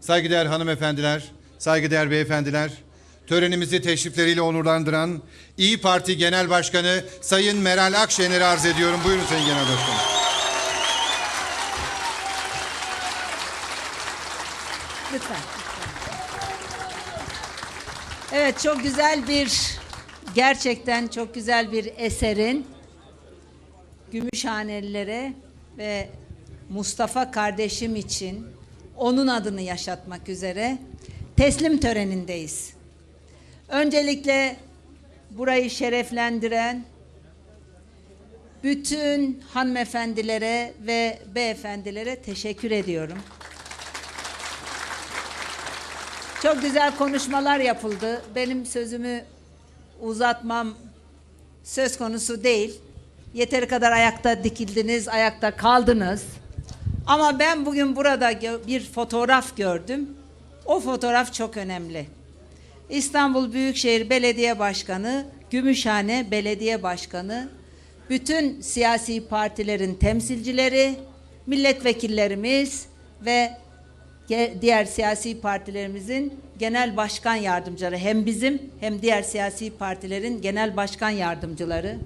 Saygıdeğer hanımefendiler, saygıdeğer beyefendiler, törenimizi teşrifleriyle onurlandıran İyi Parti Genel Başkanı Sayın Meral Akşener'i arz ediyorum. Buyurun Sayın Genel Başkanım. Lütfen. Evet çok güzel bir gerçekten çok güzel bir eserin Gümüşhanelilere ve Mustafa kardeşim için onun adını yaşatmak üzere teslim törenindeyiz. Öncelikle burayı şereflendiren bütün hanımefendilere ve beyefendilere teşekkür ediyorum. Çok güzel konuşmalar yapıldı. Benim sözümü uzatmam söz konusu değil. Yeteri kadar ayakta dikildiniz, ayakta kaldınız. Ama ben bugün burada bir fotoğraf gördüm. O fotoğraf çok önemli. İstanbul Büyükşehir Belediye Başkanı, Gümüşhane Belediye Başkanı, bütün siyasi partilerin temsilcileri, milletvekillerimiz ve diğer siyasi partilerimizin genel başkan yardımcıları hem bizim hem diğer siyasi partilerin genel başkan yardımcıları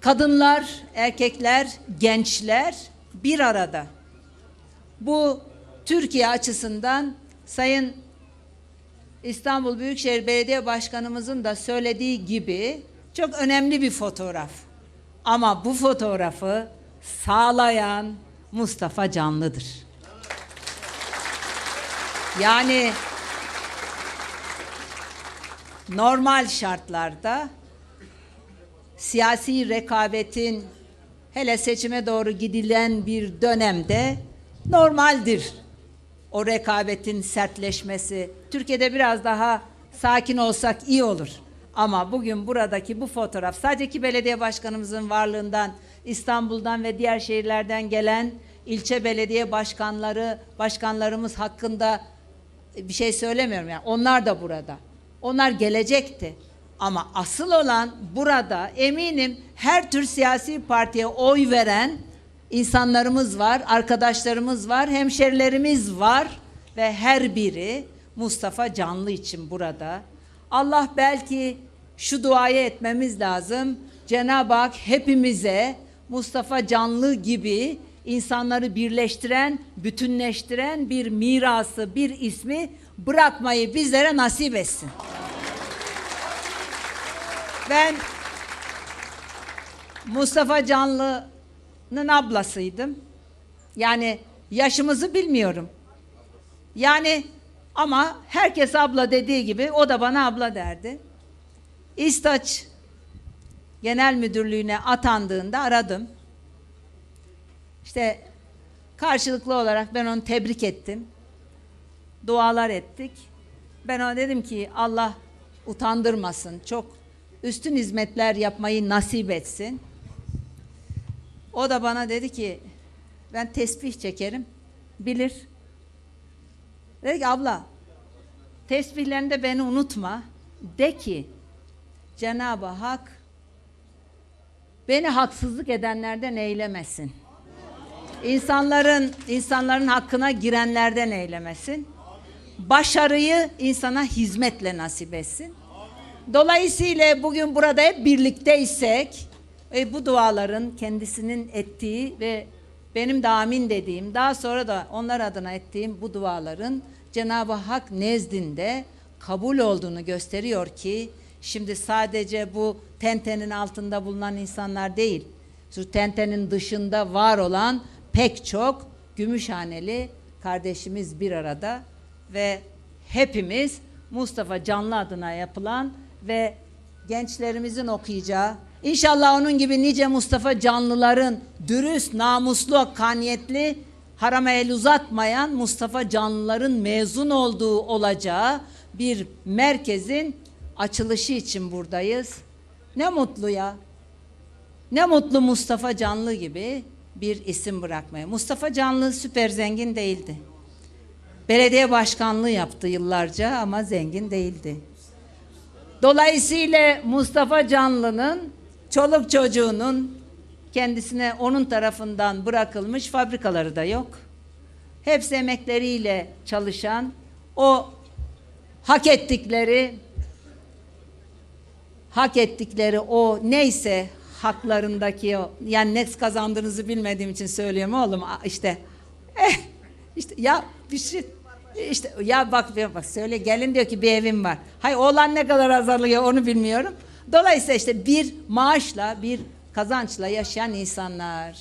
kadınlar, erkekler, gençler bir arada. Bu Türkiye açısından Sayın İstanbul Büyükşehir Belediye Başkanımızın da söylediği gibi çok önemli bir fotoğraf. Ama bu fotoğrafı sağlayan Mustafa Canlı'dır. Yani normal şartlarda siyasi rekabetin hele seçime doğru gidilen bir dönemde normaldir o rekabetin sertleşmesi. Türkiye'de biraz daha sakin olsak iyi olur. Ama bugün buradaki bu fotoğraf sadece ki belediye başkanımızın varlığından İstanbul'dan ve diğer şehirlerden gelen ilçe belediye başkanları, başkanlarımız hakkında bir şey söylemiyorum yani. Onlar da burada. Onlar gelecekti. Ama asıl olan burada eminim her tür siyasi partiye oy veren insanlarımız var, arkadaşlarımız var, hemşerilerimiz var ve her biri Mustafa Canlı için burada. Allah belki şu duayı etmemiz lazım. Cenab-ı Hak hepimize Mustafa Canlı gibi insanları birleştiren, bütünleştiren bir mirası, bir ismi bırakmayı bizlere nasip etsin. Ben Mustafa Canlı'nın ablasıydım. Yani yaşımızı bilmiyorum. Yani ama herkes abla dediği gibi o da bana abla derdi. İstaç Genel Müdürlüğü'ne atandığında aradım. İşte karşılıklı olarak ben onu tebrik ettim. Dualar ettik. Ben ona dedim ki Allah utandırmasın. Çok üstün hizmetler yapmayı nasip etsin. O da bana dedi ki ben tesbih çekerim. Bilir. Dedi ki abla tesbihlerinde beni unutma. De ki Cenab-ı Hak beni haksızlık edenlerden eylemesin. İnsanların insanların hakkına girenlerden eylemesin. Başarıyı insana hizmetle nasip etsin. Dolayısıyla bugün burada hep birlikteysek e, bu duaların kendisinin ettiği ve benim de amin dediğim daha sonra da onlar adına ettiğim bu duaların Cenab-ı Hak nezdinde kabul olduğunu gösteriyor ki şimdi sadece bu tentenin altında bulunan insanlar değil şu tentenin dışında var olan pek çok Gümüşhaneli kardeşimiz bir arada ve hepimiz Mustafa Canlı adına yapılan ve gençlerimizin okuyacağı inşallah onun gibi nice Mustafa Canlıların dürüst, namuslu, hakkaniyetli harama el uzatmayan Mustafa Canlıların mezun olduğu olacağı bir merkezin açılışı için buradayız. Ne mutlu ya. Ne mutlu Mustafa Canlı gibi bir isim bırakmaya. Mustafa Canlı süper zengin değildi. Belediye başkanlığı yaptı yıllarca ama zengin değildi. Dolayısıyla Mustafa Canlı'nın çoluk çocuğunun kendisine onun tarafından bırakılmış fabrikaları da yok. hepsi emekleriyle çalışan o hak ettikleri hak ettikleri o neyse haklarındaki o yani ne kazandığınızı bilmediğim için söylüyorum oğlum işte eh, işte ya bir şey işte ya bak bak söyle gelin diyor ki bir evim var. Hay oğlan ne kadar azalıyor onu bilmiyorum. Dolayısıyla işte bir maaşla bir kazançla yaşayan insanlar.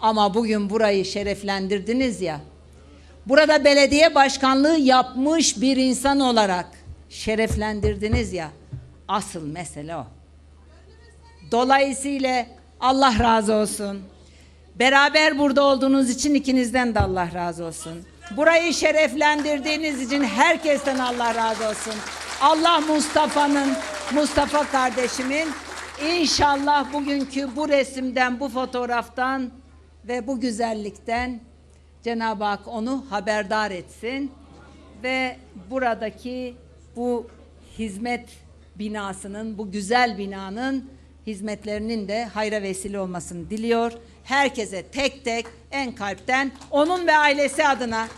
Ama bugün burayı şereflendirdiniz ya. Burada belediye başkanlığı yapmış bir insan olarak şereflendirdiniz ya. Asıl mesele o. Dolayısıyla Allah razı olsun. Beraber burada olduğunuz için ikinizden de Allah razı olsun. Burayı şereflendirdiğiniz için herkesten Allah razı olsun. Allah Mustafa'nın, Mustafa kardeşimin inşallah bugünkü bu resimden, bu fotoğraftan ve bu güzellikten Cenab-ı Hak onu haberdar etsin ve buradaki bu hizmet binasının, bu güzel binanın hizmetlerinin de hayra vesile olmasını diliyor. Herkese tek tek en kalpten onun ve ailesi adına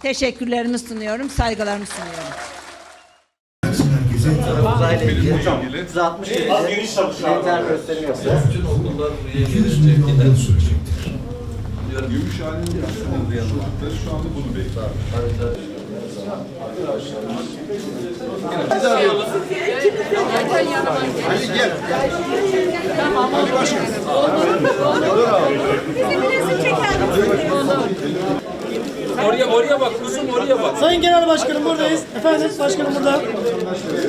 teşekkürlerimi sunuyorum, saygılarımı sunuyorum. uzayla ilgili 360 derece gösterimi yapacağız. Bütün okullar buraya gelecek, yine sürecektir. Bütün çocukları şu anda bunu bekliyor. Tabii tabii. Oraya oraya bak kuzum oraya bak. Sayın Genel Başkanım buradayız. Efendim başkanım burada.